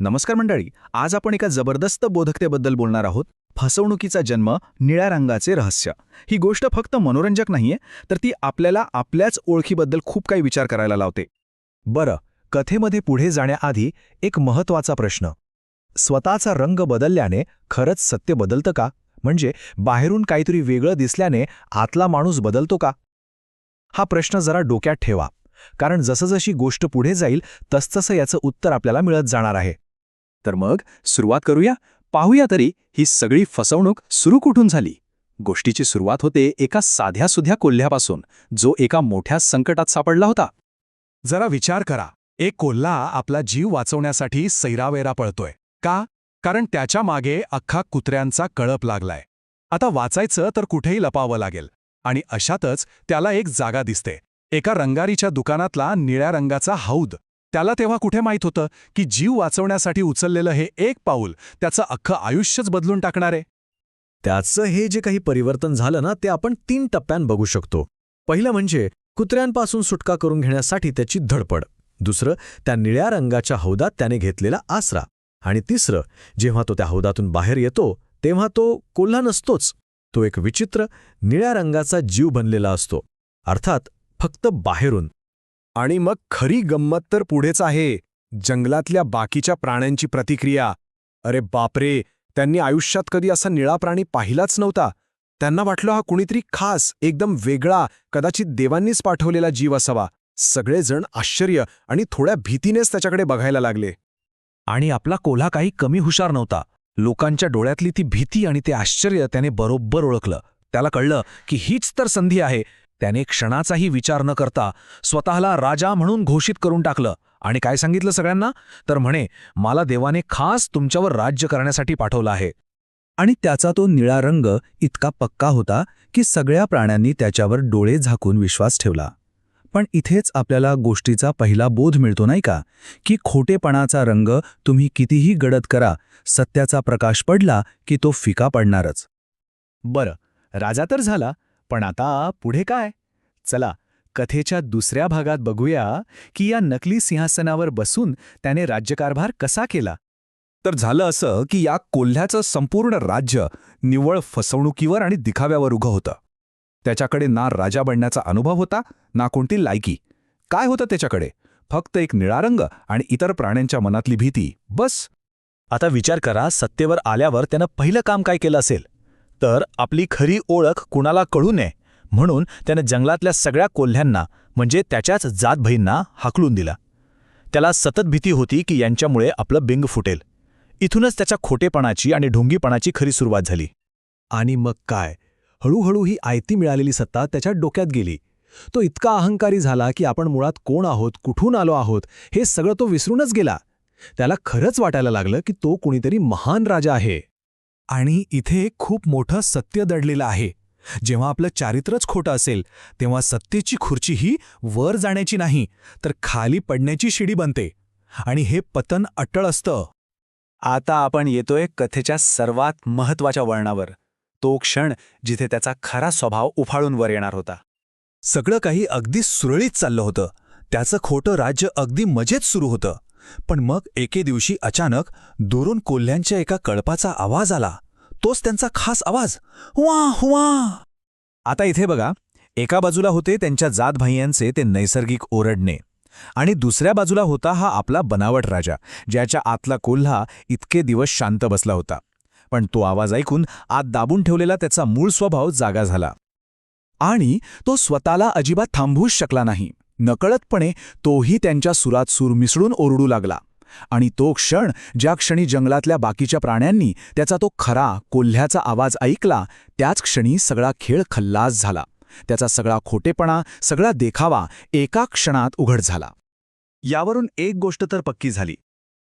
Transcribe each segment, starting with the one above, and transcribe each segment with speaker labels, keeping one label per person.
Speaker 1: नमस्कार मंडळी आज आपण एका जबरदस्त बोधकतेबद्दल बोलणार आहोत. फसवणुकीचा जन्म निळ्या रंगाचे रहस्य. ही गोष्ट फक्त मनोरंजक नाहीये तर ती आपल्याला आपल्याच ओळखीबद्दल खूप काही विचार करायला लावते.
Speaker 2: बरं कथेमध्ये पुढे जाण्याआधी एक महत्त्वाचा प्रश्न. स्वतःचा रंग बदलल्याने खरंच सत्य बदलतं का? म्हणजे बाहेरून काहीतरी वेगळं दिसल्याने आतला माणूस बदलतो का? हा प्रश्न जरा डोक्यात ठेवा. कारण जसजशी गोष्ट पुढे जाईल तसतसं याचं उत्तर आपल्याला मिळत जाणार आहे.
Speaker 3: तर मग सुरुवात करूया? पाहूया तरी ही सगळी फसवणूक सुरू कुठून झाली? गोष्टीची सुरुवात होते एका साध्यासुध्या कोल्ह्यापासून जो एका मोठ्या संकटात सापडला होता.
Speaker 4: जरा विचार करा. एक कोल्हा आपला जीव वाचवण्यासाठी सैरावेरा पळतोय. का? कारण त्याच्यामागे अख्खा कुत्र्यांचा कळप लागलाय. आता वाचायचं तर कुठेही लपावं लागेल. आणि अशातच त्याला एक जागा दिसते. एका रंगारीच्या दुकानातला निळ्या रंगाचा हौद. त्याला तेव्हा कुठे माहीत होतं की जीव वाचवण्यासाठी उचललेलं हे एक पाऊल त्याचं अख्खं आयुष्यच बदलून टाकणार? आहे
Speaker 2: त्याचं हे जे काही परिवर्तन झालं ना ते आपण तीन टप्प्यां बघू शकतो. पहिलं म्हणजे कुत्र्यांपासून सुटका करून घेण्यासाठी त्याची धडपड. दुसरं त्या निळ्या रंगाच्या हौदात त्याने घेतलेला आसरा. आणि तिसरं जेव्हा तो त्या हौदातून बाहेर येतो तेव्हा तो कोल्हा नसतोच. तो एक विचित्र निळ्या रंगाचा जीव बनलेला असतो. अर्थात फक्त बाहेरून.
Speaker 4: आणि मग खरी गंमत तर पुढेच आहे. जंगलातल्या बाकीच्या प्राण्यांची प्रतिक्रिया. अरे बापरे त्यांनी आयुष्यात कधी असा निळा प्राणी पाहिलाच नव्हता. त्यांना वाटलं हा कुणीतरी खास एकदम वेगळा कदाचित देवांनीच पाठवलेला जीव असावा. सगळेजण आश्चर्य आणि थोड्या भीतीनेच त्याच्याकडे बघायला लागले.
Speaker 2: आणि आपला कोल्हा काही कमी हुशार नव्हता. लोकांच्या डोळ्यातली ती भीती आणि ते आश्चर्य त्याने बरोबर ओळखलं. त्याला कळलं की हीच तर संधी आहे. त्याने क्षणाचाही विचार न करता स्वतःला राजा म्हणून घोषित करून टाकलं. आणि काय सांगितलं सगळ्यांना? तर म्हणे मला देवाने खास तुमच्यावर राज्य करण्यासाठी पाठवलं आहे.
Speaker 3: आणि त्याचा तो निळा रंग इतका पक्का होता की सगळ्या प्राण्यांनी त्याच्यावर डोळे झाकून विश्वास ठेवला. पण इथेच आपल्याला गोष्टीचा पहिला बोध मिळतो नाही का? की खोटेपणाचा रंग तुम्ही कितीही गडद करा सत्याचा प्रकाश पडला की तो फिका पडणारच.
Speaker 1: बरं राजा तर झाला पण आता पुढे काय? चला कथेच्या दुसऱ्या भागात बघूया की या नकली सिंहासनावर बसून त्याने राज्यकारभार कसा केला.
Speaker 4: तर झालं असं की या कोल्ह्याचं संपूर्ण राज्य निव्वळ फसवणुकीवर आणि दिखाव्यावर उघं होतं. त्याच्याकडे ना राजा बनण्याचा अनुभव होता ना कोणती लायकी. काय होतं त्याच्याकडे? फक्त एक निळा रंग आणि इतर प्राण्यांच्या मनातली भीती बस.
Speaker 2: आता विचार करा सत्तेवर आल्यावर त्यानं पहिलं काम काय केलं असेल? तर आपली खरी ओळख कुणाला कळू नये म्हणून त्यानं जंगलातल्या सगळ्या कोल्ह्यांना म्हणजे त्याच्याच जातभईंना हाकलून दिला. त्याला सतत भीती होती की यांच्यामुळे आपलं बिंग फुटेल. इथूनच त्याच्या खोटेपणाची आणि ढोंगीपणाची खरी सुरुवात झाली. आणि मग काय? हळूहळू ही आयती मिळालेली सत्ता त्याच्या डोक्यात गेली. तो इतका अहंकारी झाला की आपण मुळात कोण आहोत कुठून आलो आहोत हे सगळं तो विसरूनच गेला. त्याला खरंच वाटायला लागलं की तो कुणीतरी महान राजा आहे.
Speaker 4: आणि इथे खूप मोठं सत्य दडलेलं आहे. जेव्हा आपलं चारित्रच खोटं असेल तेव्हा सत्तेची खुर्ची ही वर जाण्याची नाही तर खाली पडण्याची शिडी बनते. आणि हे पतन अट्टळ असतं.
Speaker 3: आता आपण येतोय कथेच्या सर्वात महत्त्वाच्या वळणावर. तो क्षण जिथे त्याचा खरा स्वभाव उफाळून वर येणार होता.
Speaker 2: सगळं काही अगदी सुरळीत चाललं होतं. त्याचं खोटं राज्य अगदी मजेत सुरू होतं. पण मग एके दिवशी अचानक दुरून कोल्ह्यांच्या एका कळपाचा आवाज आला. तोच त्यांचा खास आवाज. हुआ हुआ. आता इथे बघा एका बाजूला होते त्यांच्या जातभाईयांचे ते नैसर्गिक ओरडणे आणि दुसऱ्या बाजूला होता हा आपला बनावट राजा ज्याच्या आतला कोल्हा इतके दिवस शांत बसला होता. पण तो आवाज ऐकून आत दाबून ठेवलेला त्याचा मूळ स्वभाव जागा झाला. आणि तो स्वतःला अजिबात थांबवूच शकला नाही. नकळतपणे तोही त्यांच्या सुरात सूर मिसळून ओरडू लागला. आणि तो क्षण ज्या क्षणी जंगलातल्या बाकीच्या प्राण्यांनी त्याचा तो खरा कोल्ह्याचा आवाज ऐकला त्याच क्षणी सगळा खेळ खल्लास झाला. त्याचा सगळा खोटेपणा सगळा देखावा एका क्षणात उघड झाला.
Speaker 3: यावरून एक गोष्ट तर पक्की झाली.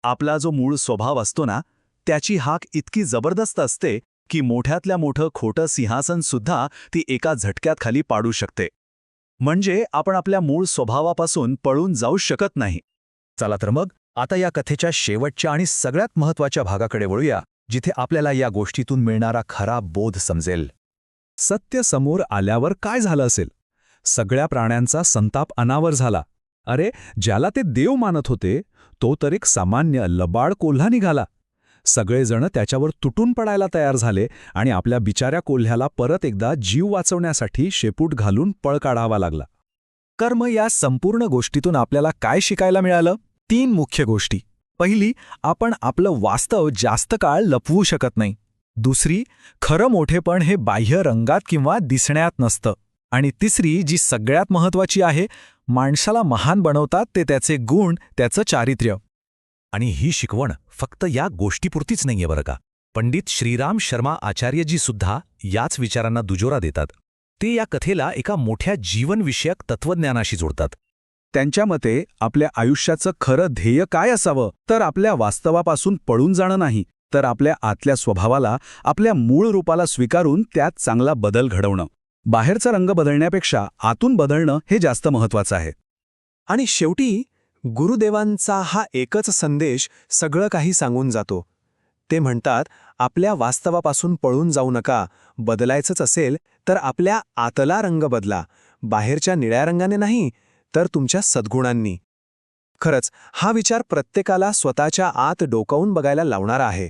Speaker 3: आपला जो मूळ स्वभाव असतो ना त्याची हाक इतकी जबरदस्त असते की मोठ्यातल्या मोठं खोटं सिंहासन सुद्धा ती एका झटक्यात खाली पाडू शकते. म्हणजे आपण आपल्या मूळ स्वभावापासून पळून जाऊ शकत नाही.
Speaker 2: चला तर मग आता या कथेच्या शेवटच्या आणि सगळ्यात महत्त्वाच्या भागाकडे वळूया जिथे आपल्याला या गोष्टीतून मिळणारा खरा बोध समजेल. सत्य समोर आल्यावर काय झालं असेल? सगळ्या प्राण्यांचा संताप अनावर झाला.
Speaker 3: अरे ज्याला ते देव मानत होते तो तर एक सामान्य लबाड कोल्हा निघाला. सगळेजण त्याच्यावर तुटून पडायला तयार झाले आणि आपल्या बिचाऱ्या कोल्ह्याला परत एकदा जीव वाचवण्यासाठी शेपूट घालून पळ काढावा लागला.
Speaker 1: कर्म या संपूर्ण गोष्टीतून आपल्याला काय शिकायला मिळालं? तीन मुख्य गोष्टी. पहिली आपण आपलं वास्तव जास्त काळ लपवू शकत नाही. दुसरी खरं मोठेपण हे बाह्य रंगात किंवा दिसण्यात नसतं. आणि तिसरी जी सगळ्यात महत्वाची आहे माणसाला महान बनवतात ते त्याचे गुण त्याचं चारित्र्य.
Speaker 2: आणि ही शिकवण फक्त या गोष्टीपुरतीच नाहीये बरं का. पंडित श्रीराम शर्मा आचार्यजी सुद्धा याच विचारांना दुजोरा देतात. ते या कथेला एका मोठ्या जीवनविषयक तत्वज्ञानाशी जोडतात.
Speaker 3: त्यांच्या मते आपल्या आयुष्याचं खरं ध्येय काय असावं? तर आपल्या वास्तवापासून पळून जाणं नाही तर आपल्या आतल्या स्वभावाला आपल्या मूळ रूपाला स्वीकारून त्यात चांगला बदल घडवणं. बाहेरचा रंग बदलण्यापेक्षा आतून बदलणं हे जास्त महत्वाचं आहे.
Speaker 5: आणि शेवटी गुरुदेवांचा हा एकच संदेश सगळं काही सांगून जातो. ते म्हणतात आपल्या वास्तवापासून पळून जाऊ नका बदलायचंच असेल तर आपल्या आतला रंग बदला बाहेरच्या निळ्या रंगाने नाही तर तुमच्या सद्गुणांनी. खरंच हा विचार प्रत्येकाला स्वतःच्या आत डोकावून बघायला लावणारा आहे.